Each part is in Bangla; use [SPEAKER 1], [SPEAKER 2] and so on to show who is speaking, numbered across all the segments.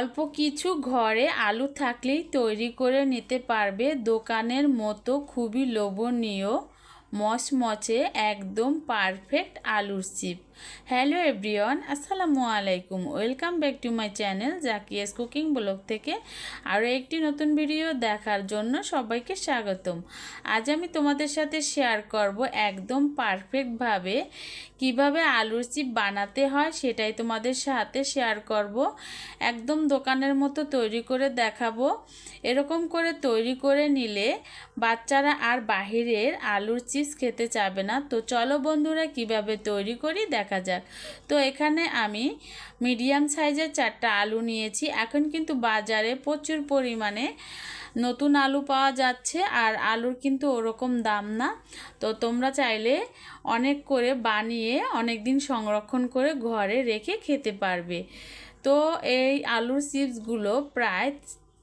[SPEAKER 1] অল্প কিছু ঘরে আলু থাকলেই তৈরি করে নিতে পারবে। দোকানের মতো খুবই লোভনীয়, মচমচে, একদম পারফেক্ট আলুর চিপ হ্যালো এভরিওয়ান, আসসালামু আলাইকুম। Welcome back to my channel Zakia's cooking blog থেকে। আরও একটি নতুন ভিডিও দেখার জন্য সবাইকে স্বাগতম। আজ আমি তোমাদের সাথে শেয়ার করব একদম পারফেক্টভাবে কীভাবে আলুর চিপ বানাতে হয় সেটাই তোমাদের সাথে শেয়ার করব। একদম দোকানের মতো তৈরি করে দেখাবো। এরকম করে তৈরি করে নিলে বাচ্চারা আর বাহিরের আলুর চিপস খেতে চাবে না। তো চলো বন্ধুরা কীভাবে তৈরি করি দেখা যাক। তো এখানে আমি মিডিয়াম সাইজের চারটা আলু নিয়েছি। এখন কিন্তু বাজারে প্রচুর পরিমাণে নতুন আলু পাওয়া যাচ্ছে আর আলুর কিন্তু ওরকম দাম না। তো তোমরা চাইলে অনেক করে বানিয়ে অনেক দিন সংরক্ষণ করে ঘরে রেখে খেতে পারবে। তো এই আলুর চিপসগুলো প্রায়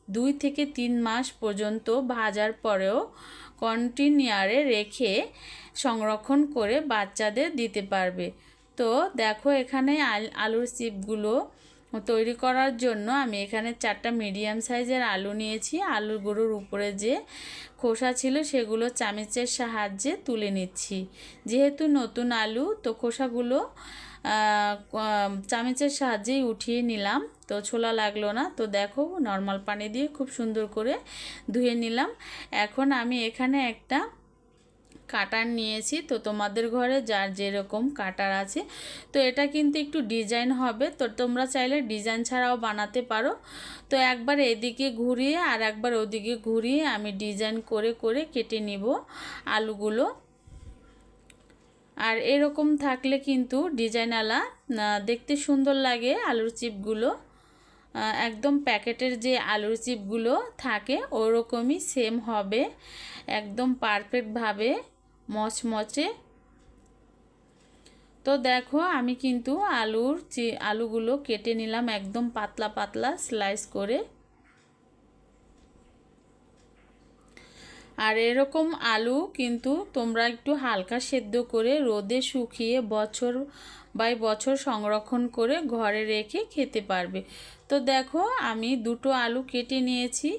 [SPEAKER 1] দুই থেকে তিন মাস পর্যন্ত ভাজার পরেও কন্টিনিয়ারে রেখে সংরক্ষণ করে বাচ্চাদের দিতে পারবে। তো দেখো এখানে আলুর চিপগুলো তৈরি করার জন্য আমি এখানে চারটা মিডিয়াম সাইজের আলু নিয়েছি। আলুর আলুগুলোর উপরে যে খোসা ছিল সেগুলো চামিচের সাহায্যে তুলে নিচ্ছি। যেহেতু নতুন আলু, তো খোসাগুলো চামিচের সাহায্যেই উঠিয়ে নিলাম। তো ছোলা লাগল না, তো দেখো নর্মাল পানি দিয়ে খুব সুন্দর করে ধুয়ে নিলাম। এখন আমি এখানে একটা কাটার নিয়েছি। তো তোমাদের ঘরে যার যেরকম কাটার আছে। তো এটা কিন্তু একটু ডিজাইন হবে। তো তোমরা চাইলে ডিজাইন ছাড়াও বানাতে পারো। তো একবার এদিকে ঘুরিয়ে আর একবার ওদিকে ঘুরিয়ে আমি ডিজাইন করে করে কেটে নিব আলুগুলো। আর এরকম থাকলে কিন্তু ডিজাইনওয়ালা দেখতে সুন্দর লাগে আলুর চিপগুলো। একদম প্যাকেটের যে আলুর চিপগুলো থাকে, ওরকমই সেম হবে। একদম পারফেক্টভাবে মচমচে। তো দেখো, আমি কিন্তু আলুর যে আলুগুলো কেটে নিলাম একদম পাতলা পাতলা স্লাইস করে। আর এরকম আলু কিন্তু তোমরা একটু হালকা সেদ্ধ করে রোদে শুকিয়ে বছর বাই বছর সংরক্ষণ করে ঘরে রেখে খেতে পারবে। তো দেখো, আমি দুটো আলু কেটে নিয়েছি।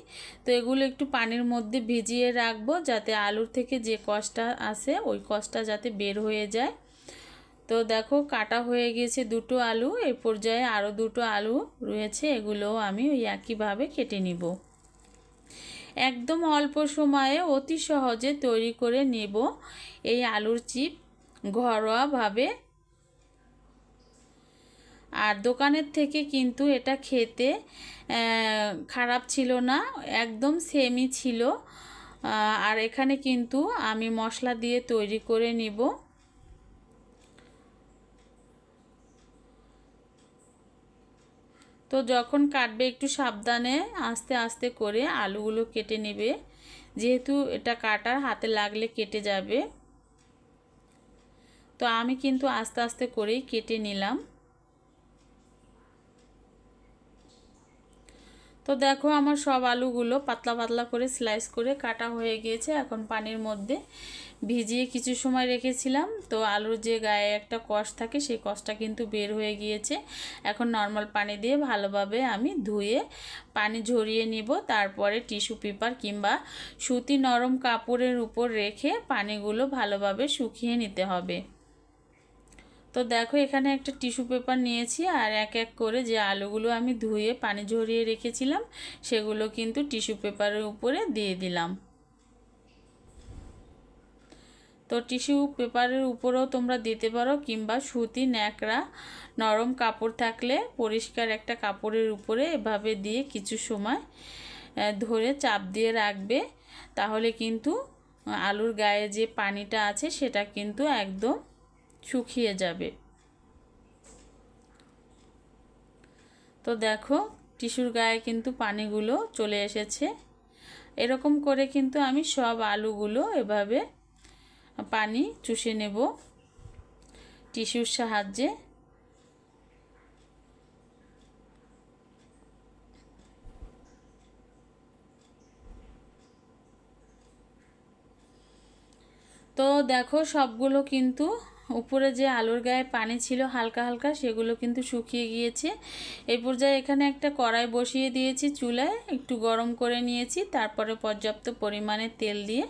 [SPEAKER 1] তো এগুলো একটু পানির মধ্যে ভিজিয়ে রাখব যাতে আলুর থেকে যে কষটা আসে, ওই কষটা যাতে বের হয়ে যায়। তো দেখো, কাটা হয়ে গেছে দুটো আলু। এই পর্যায়ে আরও দুটো আলু রয়েছে, এগুলোও আমি ওই একইভাবে কেটে নিব। একদম অল্প সময়ে অতি সহজে তৈরি করে নেব এই আলুর চিপ ঘরোয়াভাবে। আর দোকানের থেকে কিন্তু এটা খেতে খারাপ ছিল না, একদম সেমই ছিল। আর এখানে কিন্তু আমি মশলা দিয়ে তৈরি করে নিব। তো যখন কাটবে একটু সাবধানে, আস্তে আস্তে করে আলুগুলো কেটে নেবে। যেহেতু এটা কাটার, হাতে লাগলে কেটে যাবে। তো আমি কিন্তু আস্তে আস্তে করেই কেটে নিলাম। তো দেখো আমার সব আলুগুলো পাতলা পাতলা করে স্লাইস করে কাটা হয়ে গিয়েছে, এখন পানির মধ্যে ভিজিয়ে কিছু সময় রেখেছিলাম। তো আলুর যে গায়ে একটা কষ থাকে, সেই কষটা কিন্তু বের হয়ে গিয়েছে। এখন নর্মাল পানি দিয়ে ভালোভাবে আমি ধুয়ে পানি ঝরিয়ে নিব, তারপরে টিস্যু পেপার কিংবা সুতি নরম কাপড়ের উপর রেখে পানিগুলো ভালোভাবে শুকিয়ে নিতে হবে। তো দেখো, এখানে একটা টিস্যু পেপার নিয়েছি আর এক এক করে যে আলুগুলো আমি ধুয়ে পানি ঝরিয়ে রেখেছিলাম, সেগুলো কিন্তু টিস্যু পেপারের উপরে দিয়ে দিলাম। তো টিস্যু পেপারের উপরেও তোমরা দিতে পারো কিংবা সুতি, ন্যাকড়া, নরম কাপড় থাকলে পরিষ্কার একটা কাপড়ের উপরে এভাবে দিয়ে কিছু সময় ধরে চাপ দিয়ে রাখবে, তাহলে কিন্তু আলুর গায়ে যে পানিটা আছে সেটা কিন্তু একদম শুকিয়ে যাবে। তো দেখো, টিস্যুর গায়ে কিন্তু পানিগুলো চলে এসেছে। এরকম করে কিন্তু আমি সব আলুগুলো এভাবে পানি চুষে নেব টিস্যুর সাহায্যে। তো দেখো, সবগুলো কিন্তু উপরে যে আলুর গায়ে পানি ছিল হালকা হালকা, সেগুলো কিন্তু শুকিয়ে গিয়েছে। এই পর্যায়ে এখানে একটা কড়াই বসিয়ে দিয়েছি চুলায়, একটু গরম করে নিয়েছি, তারপরে পর্যাপ্ত পরিমাণে তেল দিয়ে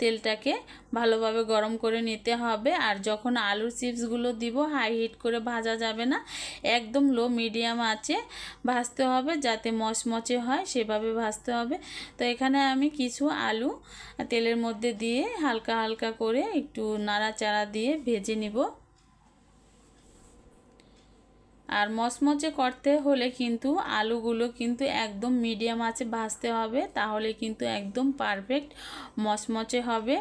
[SPEAKER 1] তেলটাকে ভালোভাবে গরম করে নিতে হবে। আর যখন আলুর চিপসগুলো দিব, হাই হিট করে ভাজা যাবে না, একদম লো মিডিয়াম আছে, ভাজতে হবে যাতে মচমচে হয়, সেভাবে ভাজতে হবে। তো এখানে আমি কিছু আলু তেলের মধ্যে দিয়ে হালকা হালকা করে একটু নাড়াচাড়া দিয়ে ভেজে নিব। আর মচমচে করতে হলে কিন্তু আলুগুলো কিন্তু একদম মিডিয়াম আছে ভাজতে হবে, তাহলে কিন্তু একদম পারফেক্ট মচমচে হবে।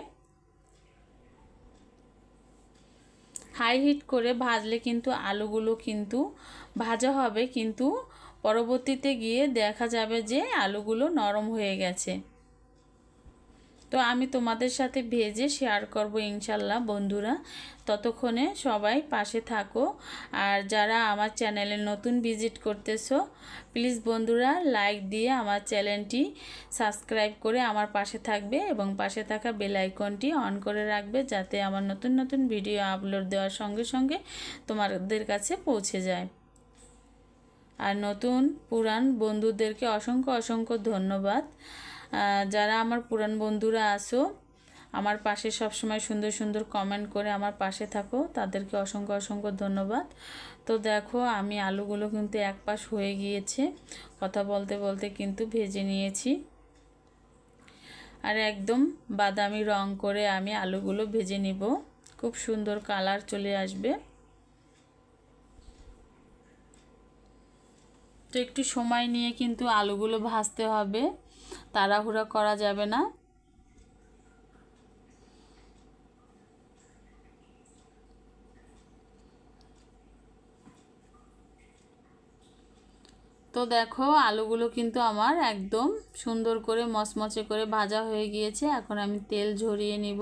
[SPEAKER 1] হাই হিট করে ভাজলে কিন্তু আলুগুলো কিন্তু ভাজা হবে, কিন্তু পরবর্তীতে গিয়ে দেখা যাবে যে আলুগুলো নরম হয়ে গেছে। তো আমি তোমাদের সাথে ভেজে শেয়ার করব ইনশাল্লাহ, বন্ধুরা। ততক্ষণে সবাই পাশে থাকো। আর যারা আমার চ্যানেলে নতুন ভিজিট করতেছো প্লিজ বন্ধুরা লাইক দিয়ে আমার চ্যানেলটি সাবস্ক্রাইব করে আমার পাশে থাকবে এবং পাশে থাকা বেল আইকনটি অন করে রাখবে যাতে আমার নতুন নতুন ভিডিও আপলোড দেওয়ার সঙ্গে সঙ্গে তোমাদের কাছে পৌঁছে যায়। আর নতুন পুরান বন্ধুদেরকে অসংখ্য অসংখ্য ধন্যবাদ। যারা আমার পুরান বন্ধুরা আসো আমার পাশে সবসময় সুন্দর সুন্দর কমেন্ট করে আমার পাশে থাকো। তাদেরকে অসংখ্য অসংখ্য ধন্যবাদ। তো দেখো, আমি আলুগুলো কিন্তু এক পাশ হয়ে গিয়েছে। কথা বলতে বলতে কিন্তু ভেজে নিয়েছি। আর একদম বাদামি রং করে আমি আলুগুলো ভেজে নিব। খুব সুন্দর কালার চলে আসবে। তো একটু সময় নিয়ে কিন্তু আলুগুলো ভাজতে হবে। তাড়াহুড়া করা যাবে না। তো দেখো, আলুগুলো কিন্তু আমার একদম সুন্দর করে মচমচে করে ভাজা হয়ে গিয়েছে। এখন আমি তেল ঝরিয়ে নিব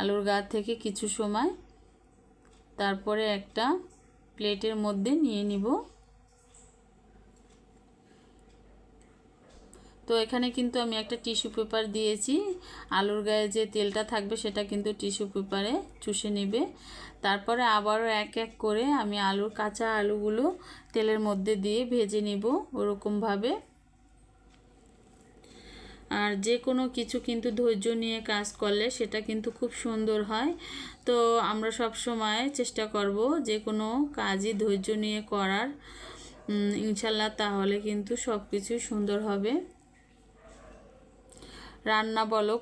[SPEAKER 1] আলুর গা থেকে কিছু সময়। তারপরে একটা প্লেটের মধ্যে নিয়ে নিব। তো এখানে কিন্তু আমি একটা টিস্যু পেপার দিয়েছি। আলুর গায়ে যে তেলটা থাকবে সেটা কিন্তু টিস্যু পেপারে চুষে নেবে। তারপরে আবারও এক এক করে আমি আলুর কাঁচা আলুগুলো তেলের মধ্যে দিয়ে ভেজে নিব ওরকমভাবে। আর যে কোনো কিছু কিন্তু ধৈর্য নিয়ে কাজ করলে সেটা কিন্তু খুব সুন্দর হয়। তো আমরা সব সময় চেষ্টা করব যে কোনো কাজই ধৈর্য নিয়ে করার। ইনশাল্লাহ তাহলে কিন্তু সব কিছুই সুন্দর হবে। রান্না বলো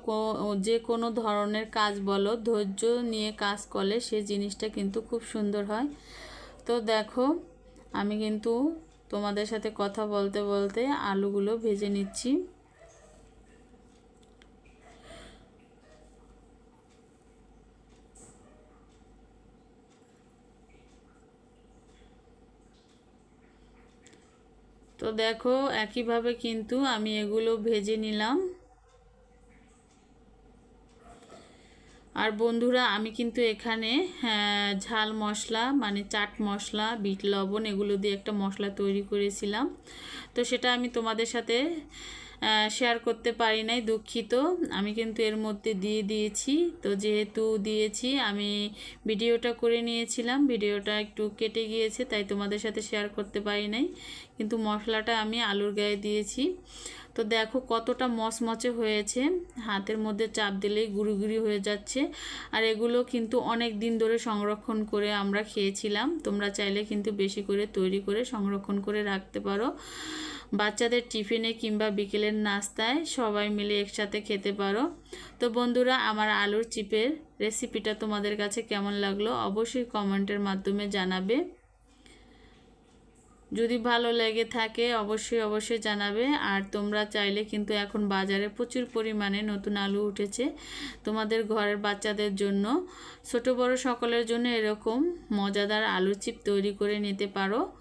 [SPEAKER 1] যে কোনো ধরনের কাজ বলো, ধৈর্য নিয়ে কাজ করলে সে জিনিসটা কিন্তু খুব সুন্দর হয়। তো দেখো, আমি কিন্তু তোমাদের সাথে কথা বলতে বলতে আলুগুলো ভেজে নিচ্ছি। তো দেখো, একইভাবে কিন্তু আমি এগুলো ভেজে নিলাম। আর বন্ধুরা আমি কিন্তু এখানে হ্যাঁ, ঝাল মশলা মানে চাট মশলা বিট লবণ এগুলো দিয়ে একটা মশলা তৈরি করেছিলাম। তো সেটা আমি তোমাদের সাথে শেয়ার করতে পারি নাই, দুঃখিত। আমি কিন্তু এর মধ্যে দিয়ে দিয়েছি। তো যেহেতু দিয়েছি, আমি ভিডিওটা করে নিয়েছিলাম। ভিডিওটা একটু কেটে গিয়েছে, তাই তোমাদের সাথে শেয়ার করতে পারি নাই। কিন্তু মশলাটা আমি আলুর গায়ে দিয়েছি। তো দেখো কতটা মচমচে হয়েছে। হাতের মধ্যে চাপ দিলেই গুড়ি গুড়ি হয়ে যাচ্ছে। আর এগুলো কিন্তু অনেক দিন ধরে সংরক্ষণ করে আমরা খেয়েছিলাম। তোমরা চাইলে কিন্তু বেশি করে তৈরি করে সংরক্ষণ করে রাখতে পারো। বাচ্চাদের টিফিনে কিংবা বিকেলের নাস্তায় সবাই মিলে একসাথে খেতে পারো। তো বন্ধুরা, আমার আলুর চিপের রেসিপিটা তোমাদের কাছে কেমন লাগল অবশ্যই কমেন্টের মাধ্যমে জানাবে। যদি ভালো লেগে থাকে, অবশ্যই অবশ্যই জানাবে। আর তোমরা চাইলে কিন্তু এখন বাজারে প্রচুর পরিমাণে নতুন আলু উঠেছে তোমাদের ঘরের বাচ্চাদের জন্য। ছোট বড় সকলের জন্য এরকম মজাদার আলু চিপ তৈরি করে নিতে পারো।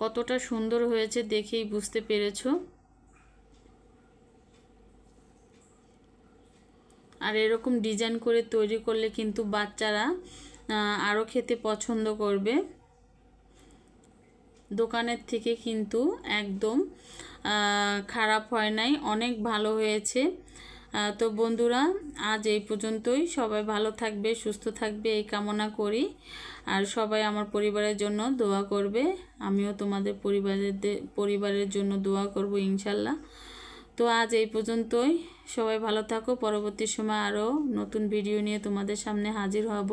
[SPEAKER 1] কতটা সুন্দর হয়েছে দেখেই বুঝতে পেরেছ? আর এরকম ডিজাইন করে তৈরি করলে কিন্তু বাচ্চারা আরও খেতে পছন্দ করবে। দোকানের থেকে কিন্তু একদম খারাপ হয় নাই, অনেক ভালো হয়েছে। তো বন্ধুরা, আজ এই পর্যন্তই। সবাই ভালো থাকবে, সুস্থ থাকবে, এই কামনা করি। আর সবাই আমার পরিবারের জন্য দোয়া করবে। আমিও তোমাদের পরিবারের পরিবারের জন্য দোয়া করব, ইনশাল্লাহ। তো আজ এই পর্যন্তই। সবাই ভালো থাকো। পরবর্তী সময় আরও নতুন ভিডিও নিয়ে তোমাদের সামনে হাজির হব।